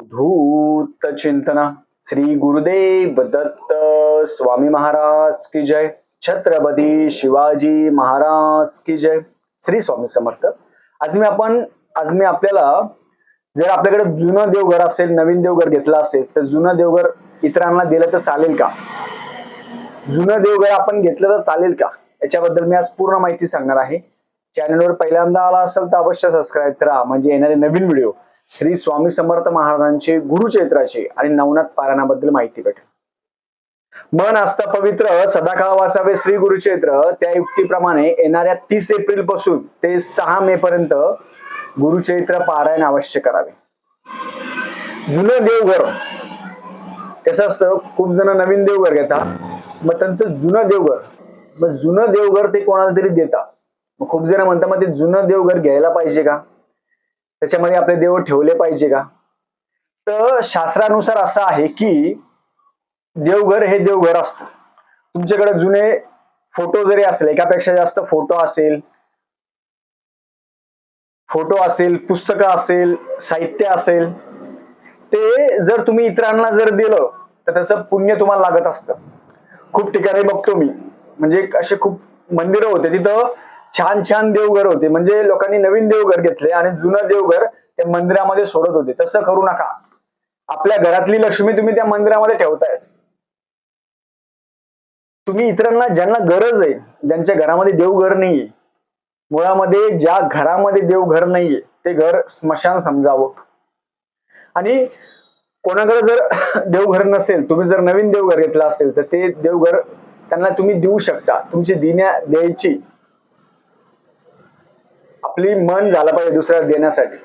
धूत चिंतना श्री गुरुदेव दत्त स्वामी महाराज की जय। छत्रपती शिवाजी महाराज की जय। श्री स्वामी समर्थ। आज मी आपण आज मी आपल्याला जर आपल्याकडे जुनं देवघर असेल नवीन देवघर घेतलं असेल तर जुनं देवघर इतरांना दिलं तर चालेल का? जुनं देवघर आपण घेतलं तर चालेल का? याच्याबद्दल मी आज पूर्ण माहिती सांगणार आहे. चॅनलवर पहिल्यांदा आला असेल तर अवश्य सबस्क्राईब करा. म्हणजे येणारे नवीन व्हिडिओ श्री स्वामी समर्थ महाराजांचे गुरुचैत्राचे आणि नवनाथ पारायणाबद्दल माहिती भेटेल. मन असता पवित्र सदाकाळ वाचावे श्री गुरुचैत्र त्या युक्तीप्रमाणे येणाऱ्या तीस एप्रिलपासून ते सहा मे पर्यंत गुरुचैत्र पारायण अवश्य करावे. जुनं देवघर. कसं असतं? खूप जण नवीन देवघर घेतात. मग त्यांचं जुनं देवघर. मग जुनं देवघर ते कोणाला तरी देतात. मग खूप जण म्हणतात मग ते जुनं देवघर घ्यायला पाहिजे का? त्याच्यामध्ये आपले देव ठेवले पाहिजे का? तर शास्त्रानुसार असं आहे की देवघर हे देवघर असतं. तुमच्याकडे जुने फोटो जरी असले एकापेक्षा जास्त फोटो असेल फोटो असेल पुस्तकं असेल साहित्य असेल ते जर तुम्ही इतरांना जर दिलं तर त्याचं पुण्य तुम्हाला लागत असतं. खूप ठिकाणी बघतो मी. म्हणजे असे खूप मंदिरं होते तिथं छान छान देवघर होते. म्हणजे लोकांनी नवीन देवघर घेतले आणि जुनं देवघर त्या मंदिरामध्ये सोडत होते. तसं करू नका. आपल्या घरातली लक्ष्मी तुम्ही त्या मंदिरामध्ये ठेवताय. तुम्ही इतरांना ज्यांना गरज आहे ज्यांच्या घरामध्ये देवघर नाहीये. मुळामध्ये ज्या घरामध्ये देवघर नाहीये ते घर स्मशान समजावं. आणि कोणाकडे जर देवघर नसेल तुम्ही जर नवीन देवघर घेतलं असेल तर ते देवघर त्यांना तुम्ही देऊ शकता. तुमची देण्या द्यायची. आपली मन झालं पाहिजे दुसऱ्याला देण्यासाठी.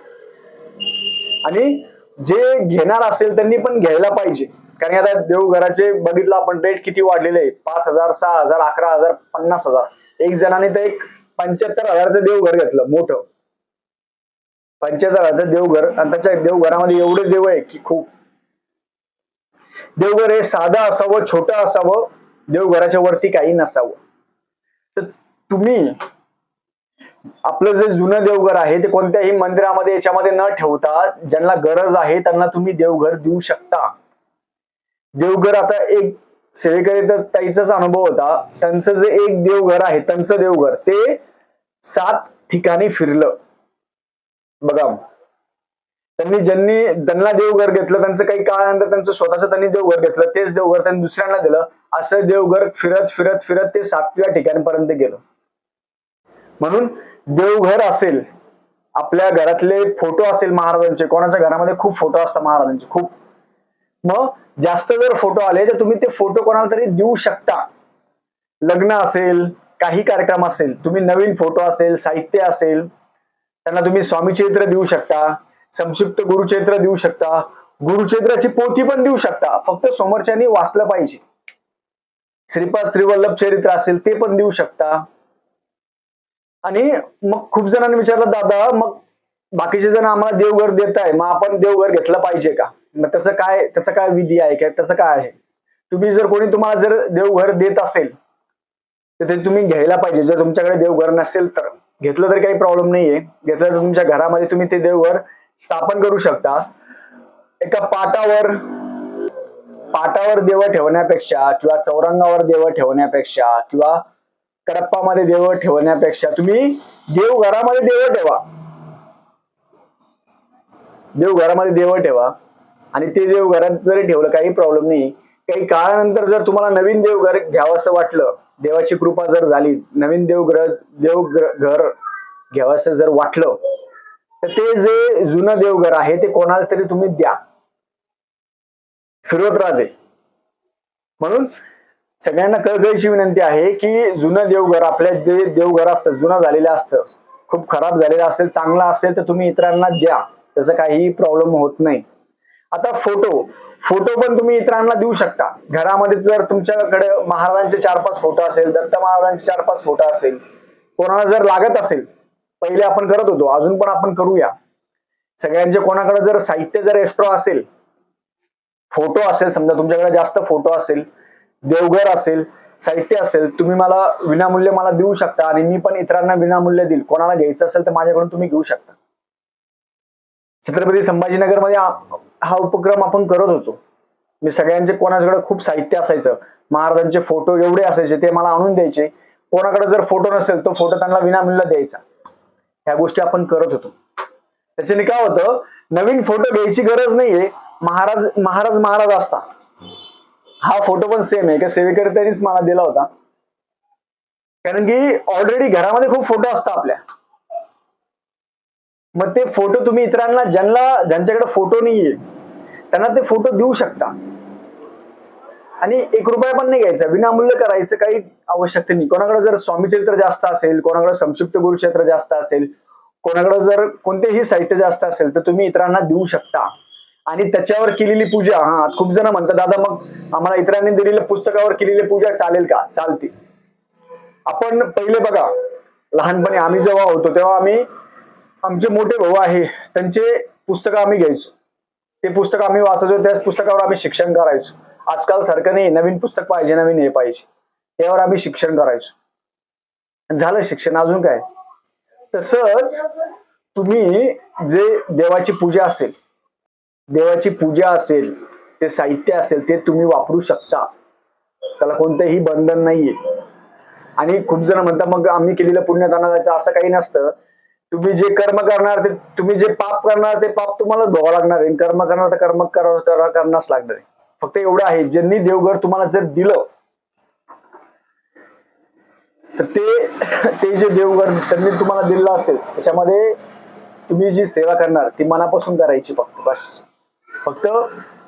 आणि जे घेणार असेल त्यांनी पण घ्यायला पाहिजे. कारण आता देवघराचे बघितलं आपण रेट किती वाढलेले आहे पाच हजार सहा हजार अकरा हजार पन्नास हजार. एक जणाने तर एक पंच्याहत्तर हजारचं देवघर घेतलं मोठं. पंच्याहत्तर हजारचं देवघर आणि त्याच्या देवघरामध्ये एवढे देव आहे की खूप. देवघर हे साधं असावं छोटं असावं देवघराच्या वरती काही नसावं. तर तुम्ही आपलं जे जुनं देवघर आहे ते कोणत्याही मंदिरामध्ये याच्यामध्ये न ठेवता ज्यांना गरज आहे त्यांना तुम्ही देवघर देऊ शकता. देवघर आता एक सेवेकरी ताईचाच अनुभव होता. त्यांचं जे एक देवघर आहे त्यांचं देवघर ते सात ठिकाणी फिरलं. बघा. त्यांनी ज्यांनी त्यांना देवघर घेतलं त्यांचं काही काळानंतर त्यांचं स्वतःच त्यांनी देवघर घेतलं तेच देवघर त्यांनी दुसऱ्यांना दिलं. असं देवघर फिरत फिरत फिरत ते सातव्या ठिकाणपर्यंत गेलं. म्हणून देवघर असेल आपल्या घरातले फोटो असेल महाराजांचे कोणाच्या घरामध्ये खूप फोटो असतात महाराजांचे खूप. मग जास्त जर फोटो आले तर तुम्ही ते फोटो कोणाला तरी देऊ शकता. लग्न असेल काही कार्यक्रम असेल तुम्ही नवीन फोटो असेल साहित्य असेल त्यांना तुम्ही स्वामी चैत्र देऊ शकता संक्षिप्त गुरुचरित्र देऊ शकता गुरुचरित्राची पोथी पण देऊ शकता फक्त समोरच्यानी वाचलं पाहिजे. श्रीपाद श्रीवल्लभ चरित्र असेल ते पण देऊ शकता. आणि मग खूप जणांनी विचारलं दादा मग बाकीचे जण आम्हाला देवघर देत आहे मग आपण देवघर घेतलं पाहिजे का? मग तसं काय त्याचं काय विधी आहे काय? तसं काय आहे? तुम्ही जर कोणी तुम्हाला जर देवघर देत असेल तर ते तुम्ही घ्यायला पाहिजे. जर तुमच्याकडे देवघर नसेल तर. घेतलं तर काही प्रॉब्लेम नाहीये. घेतलं तर तुमच्या घरामध्ये तुम्ही ते देवघर स्थापन करू शकता. एका पाटावर पाटावर देव ठेवण्यापेक्षा किंवा चौरंगावर देव ठेवण्यापेक्षा किंवा कडप्पामध्ये देव ठेवण्यापेक्षा तुम्ही देव घरामध्ये देव ठेवा. देव घरामध्ये देव ठेवा. आणि ते देव घरात जरी ठेवलं काही प्रॉब्लेम नाही. काही काळानंतर जर तुम्हाला नवीन देवघर घ्यावं असं वाटलं देवाची कृपा जर झाली नवीन देवघर देव घर घ्यावंसं जर वाटलं तर ते जे जुनं देवघर आहे ते कोणाला तरी तुम्ही द्या. फिरवत राहते म्हणून सगळ्यांना कळकळीची विनंती आहे की जुनं देवघर आपल्या जे देवघर असतं जुनं झालेलं असतं. खूप खराब झालेलं असेल चांगलं असेल तर तुम्ही इतरांना द्या. त्याचा काहीही प्रॉब्लेम होत नाही. आता फोटो फोटो पण तुम्ही इतरांना देऊ शकता. घरामध्ये जर तुमच्याकडे महाराजांचे चार पाच फोटो असेल दत्त महाराजांचे चार पाच फोटो असेल कोणाला जर लागत असेल पहिले आपण करत होतो अजून पण आपण करूया. सगळ्यांचे कोणाकडे जर साहित्य जर एक्स्ट्रा असेल फोटो असेल समजा तुमच्याकडे जास्त फोटो असेल देवघर असेल साहित्य असेल तुम्ही मला विनामूल्य मला देऊ शकता आणि मी पण इतरांना विनामूल्य देईल. कोणाला घ्यायचं असेल तर माझ्याकडून तुम्ही घेऊ शकता. छत्रपती संभाजीनगरमध्ये हा उपक्रम आपण करत होतो. मी सगळ्यांचे कोणाकडे खूप साहित्य असायचं महाराजांचे फोटो एवढे असायचे ते मला आणून द्यायचे. कोणाकडे जर फोटो नसेल तो फोटो त्यांना विनामूल्य द्यायचा. ह्या गोष्टी आपण करत होतो. त्याच्याने काय होतं नवीन फोटो घ्यायची गरज नाहीये. महाराज महाराज महाराज असता हा फोटो पण सेम आहे. का सेवेकरी त्यांनीच मला दिला होता. कारण की ऑलरेडी घरामध्ये खूप फोटो असतात आपल्या. मग ते फोटो तुम्ही इतरांना ज्यांना ज्यांच्याकडे फोटो नाहीये त्यांना ते फोटो देऊ शकता. आणि एक रुपया पण नाही घ्यायचा. विनामूल्य करायचं काही आवश्यकता नाही. कोणाकडे जर स्वामीचरित्र जास्त असेल कोणाकडे संक्षिप्त गुरुक्षेत्र जास्त असेल कोणाकडे जर कोणतेही साहित्य जास्त असेल तर तुम्ही इतरांना देऊ शकता. आणि त्याच्यावर केलेली पूजा हा खूप जण म्हणतात दादा मग आम्हाला इतरांनी दिलेल्या पुस्तकावर केलेली पूजा चालेल का? चालते. आपण पहिले बघा लहानपणी आम्ही जेव्हा होतो तेव्हा आम्ही आमचे मोठे भाऊ आहे त्यांचे पुस्तकं आम्ही घ्यायचो. ते पुस्तक आम्ही वाचायचो त्याच पुस्तकावर आम्ही शिक्षण करायचो. आजकाल सरकारने नाही नवीन पुस्तक पाहिजे नवीन हे पाहिजे. त्यावर आम्ही शिक्षण करायचो. झालं शिक्षण अजून काय? तसंच तुम्ही जे देवाची पूजा असेल देवाची पूजा असेल ते साहित्य असेल ते तुम्ही वापरू शकता. त्याला कोणतंही बंधन नाहीये. आणि खूप जण म्हणतात मग आम्ही केलेलं पुण्य त्यांना असं काही नसतं. तुम्ही जे कर्म करणार ते तुम्ही जे पाप करणार ते पाप तुम्हाला भोगावं लागणार आहे. कर्म करणार तर कर्म करण्यास लागणार आहे. फक्त एवढं आहे ज्यांनी देवघर तुम्हाला जर दिलं तर ते ते जे देवघर त्यांनी तुम्हाला दिलं असेल त्याच्यामध्ये तुम्ही जी सेवा करणार ती मनापासून करायची फक्त बस. फक्त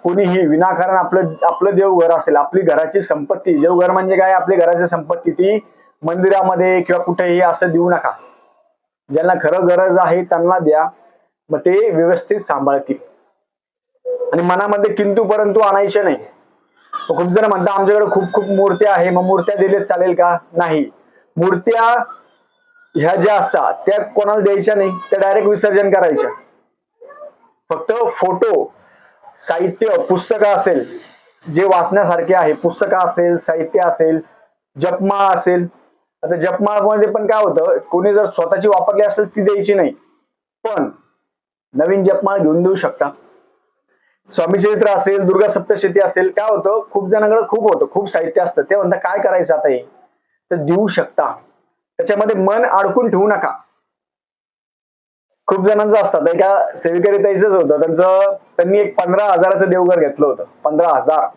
कोणीही विनाकारण आपलं आपलं देवघर असेल आपली घराची संपत्ती. देवघर म्हणजे काय? आपली घराची संपत्ती ती मंदिरामध्ये किंवा कुठेही असं देऊ नका. ज्यांना खरं गरज आहे त्यांना द्या. मग ते व्यवस्थित सांभाळतील. आणि मनामध्ये किंतु परंतु आणायचे नाही. खूप जण म्हणतात आमच्याकडे खूप खूप मूर्त्या आहे. मग मूर्त्या दिलेत चालेल का? नाही. मूर्त्या ह्या ज्या असतात त्या कोणाला द्यायच्या नाही. त्या डायरेक्ट विसर्जन करायच्या. फक्त फोटो साहित्य पुस्तकं असेल जे वाचण्यासारखे आहे पुस्तकं असेल साहित्य असेल जपमाळ असेल. आता जपमाळमध्ये पण काय होतं कोणी जर स्वतःची वापरली असेल ती द्यायची नाही. पण नवीन जपमाळ घेऊन देऊ शकता. स्वामी चरित्र असेल दुर्गा सप्तशती असेल काय होतं खूप जणांकडे खूप होतं खूप साहित्य असतं. ते म्हणतात काय करायचं आता हे? तर देऊ शकता. त्याच्यामध्ये मन अडकून ठेवू नका. खूप जणांचं असतात एका सेविकरी ताईचंच होतं. त्यांचं त्यांनी एक पंधरा हजाराचं देवघर घेतलं होतं. पंधरा हजार.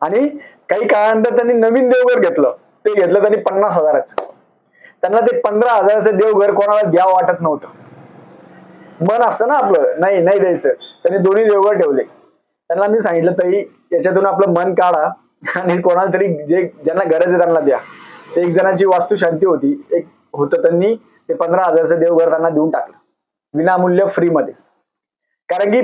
आणि काही काळानंतर त्यांनी नवीन देवघर घेतलं. ते घेतलं त्यांनी पन्नास हजाराचं. त्यांना ते पंधरा हजाराचं देवघर कोणाला द्यावं वाटत नव्हतं. मन असतं ना आपलं. नाही नाही द्यायचं. त्यांनी दोन्ही देवघर ठेवले. त्यांना मी सांगितलं तरी याच्यातून आपलं मन काढा आणि कोणाला तरी जे ज्यांना गरज आहे त्यांना द्या. ते एक जणांची वास्तू शांती होती. एक होतं त्यांनी ते पंधरा हजारचं देवघर त्यांना देऊन टाकलं. विनामूल्य फ्रीमध्ये कारण की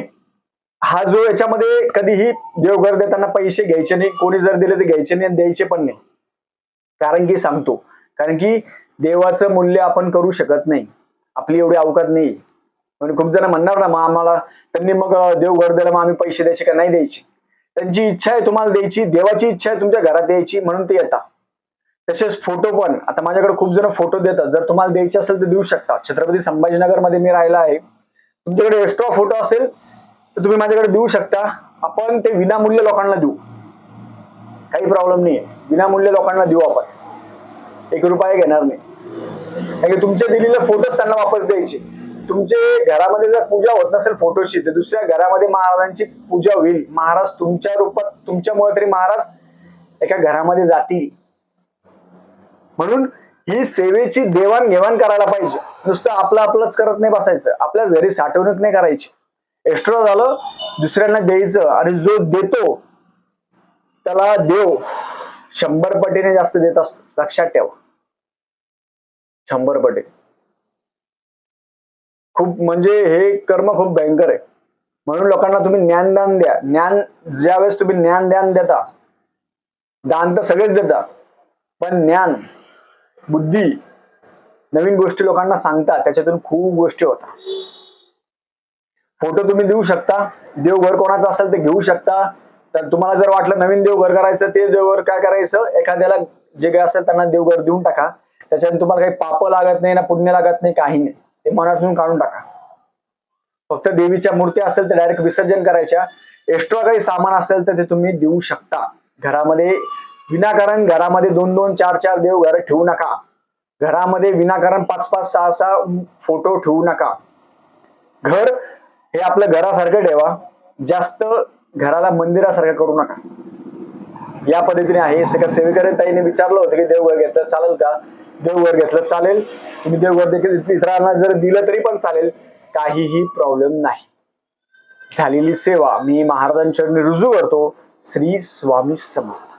हा जो याच्यामध्ये कधीही देवघर देताना पैसे घ्यायचे नाही कोणी जर दिले तर घ्यायचे नाही आणि द्यायचे पण नाही. कारण की सांगतो कारण की देवाचं मूल्य आपण करू शकत नाही. आपली एवढी अवकात नाही. म्हणून खूप जण म्हणणार ना मग आम्हाला त्यांनी मग देवघर दिलं मग आम्ही पैसे द्यायचे का? नाही द्यायचे. त्यांची इच्छा आहे तुम्हाला द्यायची देवाची इच्छा आहे तुमच्या घरात द्यायची म्हणून ते येतात. तसेच फोटो पण. आता माझ्याकडे खूप जण फोटो देतात. जर तुम्हाला द्यायचे असेल तर देऊ शकता. छत्रपती संभाजीनगरमध्ये मी राहिला आहे. तुमच्याकडे एक्स्ट्रा फोटो असेल तर तुम्ही माझ्याकडे देऊ शकता. आपण ते विनामूल्य लोकांना देऊ. काही प्रॉब्लेम नाही विनामूल्य लोकांना देऊ आपण. एक रुपया घेणार नाही. तुमचे दिलेले फोटोच त्यांना वापस द्यायचे. तुमचे घरामध्ये जर पूजा होत नसेल फोटोची तर दुसऱ्या घरामध्ये महाराजांची पूजा होईल. महाराज तुमच्या रूपात तुमच्यामुळे तरी महाराज एका घरामध्ये जातील. म्हणून ही सेवेची देवाणघेवाण करायला पाहिजे. नुसतं आपलं आपलंच करत नाही बसायचं. आपल्या घरी साठवणूक नाही करायची. एक्स्ट्रा झालं दुसऱ्यांना द्यायचं आणि जो देतो त्याला देव शंभर पटीने जास्त देत असतो. लक्षात ठेवा. शंभर पटीने. खूप म्हणजे हे कर्म खूप भयंकर आहे. म्हणून लोकांना तुम्ही ज्ञानदान द्या. ज्ञान ज्यावेळेस तुम्ही ज्ञान द्यान देता दान तर सगळेच देता पण ज्ञान बुद्धी नवीन गोष्टी लोकांना सांगता त्याच्यातून खूप गोष्टी होतात. फोटो तुम्ही देऊ शकता देवघर कोणाचं असेल ते घेऊ शकता. तर तुम्हाला जर वाटलं नवीन देवघर करायचं ते देवघर काय करायचं? एखाद्याला जे काय असेल त्यांना देवघर देऊन टाका. त्याच्याने तुम्हाला काही पाप लागत नाही ना पुण्य लागत नाही काही नाही. ते मनातून काढून टाका. फक्त देवीच्या मूर्ती असेल तर डायरेक्ट विसर्जन करायच्या. एक्स्ट्रा काही सामान असेल तर ते तुम्ही देऊ शकता. घरामध्ये विनाकारण घरामध्ये दोन दोन चार चार देव घर ठेवू नका. घरामध्ये विनाकारण पाच पाच सहा सहा फोटो ठेवू नका. घर हे आपलं घरासारखं ठेवा. जास्त घराला मंदिरासारखं करू नका. या पद्धतीने आहे. सगळ्या सेवेकरी ताईने विचारलं होतं की देवघर घेतलं चालेल का? देवघर घेतलं चालेल. तुम्ही देवघर देखील इतरांना जर दिलं तरी पण चालेल. काहीही प्रॉब्लेम नाही. झालेली सेवा. मी महाराजांच्या रुजू करतो. श्री स्वामी समर्थ.